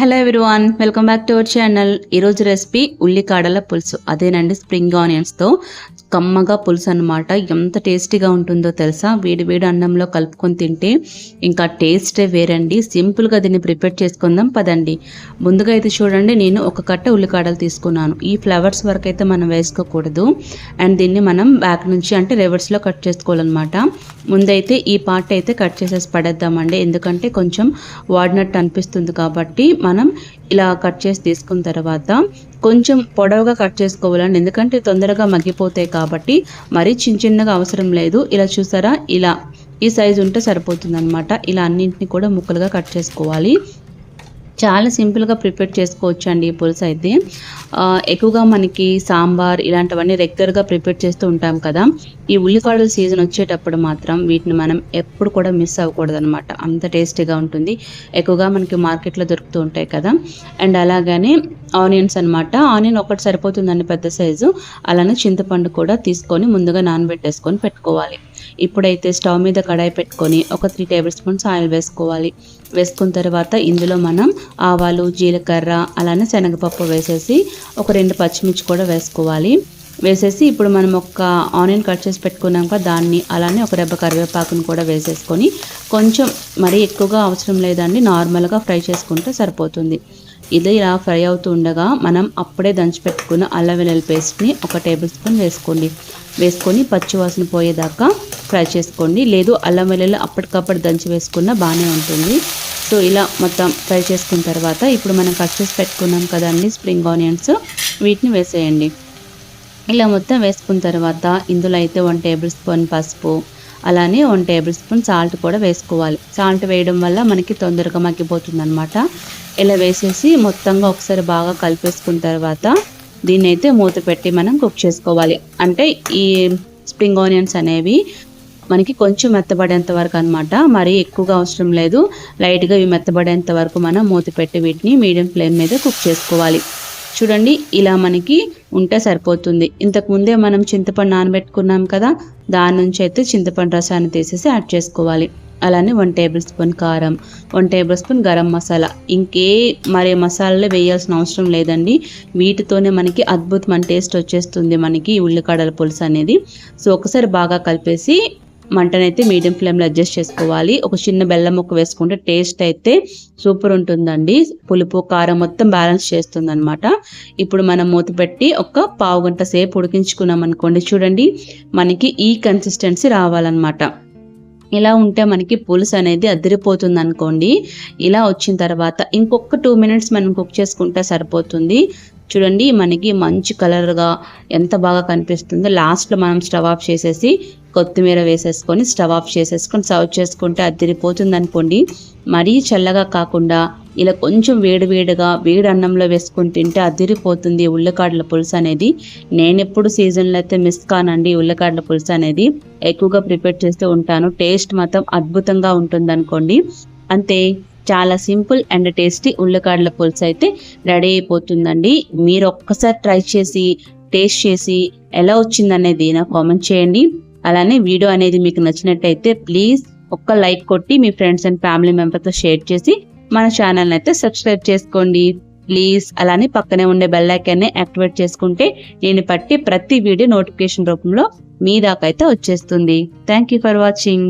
Hello everyone welcome back to our channel ఈరోజు recipe ఉల్లికాడల పులుసు. అదేనండి స్ప్రింగ్ ఆనియన్స్తో కమ్మగా పులుసు అనమాట ఎంత టేస్టీగా ఉంటుందో తెలుసా? వేడి వేడి అన్నంలో కలుపుకొని తింటే ఇంకా టేస్టే వేరండి. సింపుల్గా దీన్ని ప్రిపేర్ చేసుకుందాం పదండి. ముందుగా అయితే చూడండి నేను ఒక కట్ట ఉల్లికాడలు తీసుకున్నాను. ఈ ఫ్లవర్స్ వరకు అయితే మనం వేసుకోకూడదు. అండ్ దీన్ని మనం బ్యాక్ నుంచి అంటే రివర్స్లో కట్ చేసుకోవాలన్నమాట. ముందైతే ఈ పార్ట్ అయితే కట్ చేసేసి పడేద్దామండి. ఎందుకంటే కొంచెం వాడినట్టు అనిపిస్తుంది కాబట్టి మనం ఇలా కట్ చేసి తీసుకున్న తర్వాత కొంచెం పొడవుగా కట్ చేసుకోవాలండి. ఎందుకంటే తొందరగా మగ్గిపోతాయి కాబట్టి మరీ చిన్న చిన్నగా అవసరం లేదు. ఇలా చూసారా? ఇలా ఈ సైజు ఉంటే సరిపోతుంది అనమాట ఇలా అన్నింటిని కూడా ముక్కలుగా కట్ చేసుకోవాలి. చాలా సింపుల్గా ప్రిపేర్ చేసుకోవచ్చు అండి ఈ పులుసు అయితే. ఎక్కువగా మనకి సాంబార్ ఇలాంటివన్నీ రెగ్యులర్గా ప్రిపేర్ చేస్తూ ఉంటాం కదా. ఈ ఉల్లికాడల సీజన్ వచ్చేటప్పుడు మాత్రం వీటిని మనం ఎప్పుడు కూడా మిస్ అవ్వకూడదు అనమాట అంత టేస్టీగా ఉంటుంది. ఎక్కువగా మనకి మార్కెట్లో దొరుకుతూ ఉంటాయి కదా. అండ్ అలాగనే ఆనియన్స్ అనమాట ఆనియన్ ఒకటి సరిపోతుందండి పెద్ద సైజు. అలానే చింతపండు కూడా తీసుకొని ముందుగా నానబెట్టేసుకొని పెట్టుకోవాలి. ఇప్పుడైతే స్టవ్ మీద కడాయి పెట్టుకొని ఒక త్రీ టేబుల్ స్పూన్స్ ఆయిల్ వేసుకోవాలి. వేసుకున్న తర్వాత ఇందులో మనం ఆవాలు జీలకర్ర అలానే శనగపప్పు వేసేసి ఒక రెండు పచ్చిమిర్చి కూడా వేసుకోవాలి. వేసేసి ఇప్పుడు మనం ఒక ఆనియన్ కట్ చేసి పెట్టుకున్నాక దాన్ని అలానే ఒక రెబ్బ కరివేపాకును కూడా వేసేసుకొని కొంచెం మరీ ఎక్కువగా అవసరం లేదండి నార్మల్గా ఫ్రై చేసుకుంటే సరిపోతుంది. ఇది ఇలా ఫ్రై అవుతూ ఉండగా మనం అప్పుడే దంచి పెట్టుకున్న అల్లం వెల్లుల్లి పేస్ట్ని ఒక టేబుల్ స్పూన్ వేసుకోండి. వేసుకొని పచ్చివాసన పోయేదాకా ఫ్రై చేసుకోండి. లేదు అల్లం వెల్లుల్లి అప్పటికప్పుడు దంచి వేసుకున్న బాగానే ఉంటుంది. సో ఇలా మొత్తం ఫ్రై చేసుకున్న తర్వాత ఇప్పుడు మనం కట్ చేసి పెట్టుకున్నాం కదండి స్ప్రింగ్ ఆనియన్స్. వీటిని వేసేయండి. ఇలా మొత్తం వేసుకున్న తర్వాత ఇందులో అయితే వన్ టేబుల్ స్పూన్ పసుపు అలానే వన్ టేబుల్ స్పూన్ సాల్ట్ కూడా వేసుకోవాలి. సాల్ట్ వేయడం వల్ల మనకి తొందరగా మగ్గిపోతుంది అనమాట ఇలా వేసేసి మొత్తంగా ఒకసారి బాగా కలిపేసుకున్న తర్వాత దీన్ని అయితే మూత పెట్టి మనం కుక్ చేసుకోవాలి. అంటే ఈ స్ప్రింగ్ ఆనియన్స్ అనేవి మనకి కొంచెం మెత్తబడేంత వరకు అనమాట మరీ ఎక్కువగా అవసరం లేదు. లైట్గా ఇవి మెత్తబడేంత వరకు మనం మూత పెట్టి వీటిని మీడియం ఫ్లేమ్ మీద కుక్ చేసుకోవాలి. చూడండి ఇలా మనకి ఉంటే సరిపోతుంది. ఇంతకు ముందే మనం చింతపండు నానబెట్టుకున్నాం కదా దాని నుంచి అయితే చింతపండు రసాన్ని తీసేసి యాడ్ చేసుకోవాలి. అలానే వన్ టేబుల్ స్పూన్ కారం one tablespoon garam masala. ఇంకే మరి మసాలాలు వేయాల్సిన అవసరం లేదండి. వీటితోనే మనకి అద్భుతమైన టేస్ట్ వచ్చేస్తుంది మనకి ఉల్లికాడల పులుసు అనేది. సో ఒకసారి బాగా కలిపేసి మంటనైతే మీడియం ఫ్లేమ్లో అడ్జస్ట్ చేసుకోవాలి. ఒక చిన్న బెల్లం ముక్క వేసుకుంటే టేస్ట్ అయితే సూపర్ ఉంటుందండి. పులుపు కారం మొత్తం బ్యాలెన్స్ చేస్తుంది అనమాట ఇప్పుడు మనం మూత పెట్టి ఒక పావు గంట సేపు ఉడికించుకున్నాం అనుకోండి. చూడండి మనకి ఈ కన్సిస్టెన్సీ రావాలన్నమాట. ఇలా ఉంటే మనకి పులుసు అనేది అదిరిపోతుంది అనుకోండి ఇలా వచ్చిన తర్వాత ఇంకొక టూ మినిట్స్ మనం కుక్ చేసుకుంటే సరిపోతుంది. చూడండి మనకి మంచి కలర్గా ఎంత బాగా కనిపిస్తుందో. లాస్ట్లో మనం స్టవ్ ఆఫ్ చేసేసి కొత్తిమీర వేసేసుకొని స్టవ్ ఆఫ్ చేసేసుకొని సర్వ్ చేసుకుంటే అదిరిపోతుంది అనుకోండి. మరీ చల్లగా కాకుండా ఇలా కొంచెం వేడి వేడిగా వేడి అన్నంలో వేసుకుని తింటే అదిరిపోతుంది ఉల్లకాడల పులుసు అనేది. నేను ఎప్పుడు సీజన్లో అయితే మిస్ కానండి ఉల్లకాడల పులుసు అనేది. ఎక్కువగా ప్రిపేర్ చేస్తూ ఉంటాను. టేస్ట్ మాత్రం అద్భుతంగా ఉంటుంది అనుకోండి అంతే. చాలా సింపుల్ అండ్ టేస్టీ ఉల్లకాడల పులుసు అయితే రెడీ అయిపోతుందండి. మీరు ఒక్కసారి ట్రై చేసి టేస్ట్ చేసి ఎలా వచ్చిందనేది నాకు కామెంట్ చేయండి. అలానే వీడియో అనేది మీకు నచ్చినట్టయితే ప్లీజ్ ఒక్క లైక్ కొట్టి మీ ఫ్రెండ్స్ అండ్ ఫ్యామిలీ మెంబర్తో షేర్ చేసి మన ఛానల్ని అయితే సబ్స్క్రైబ్ చేసుకోండి. ప్లీజ్ అలానే పక్కనే ఉండే బెల్ ఐకాన్ని యాక్టివేట్ చేసుకుంటే నేను పట్టి ప్రతి వీడియో నోటిఫికేషన్ రూపంలో మీ దాకా అయితే వచ్చేస్తుంది. Thank you for watching.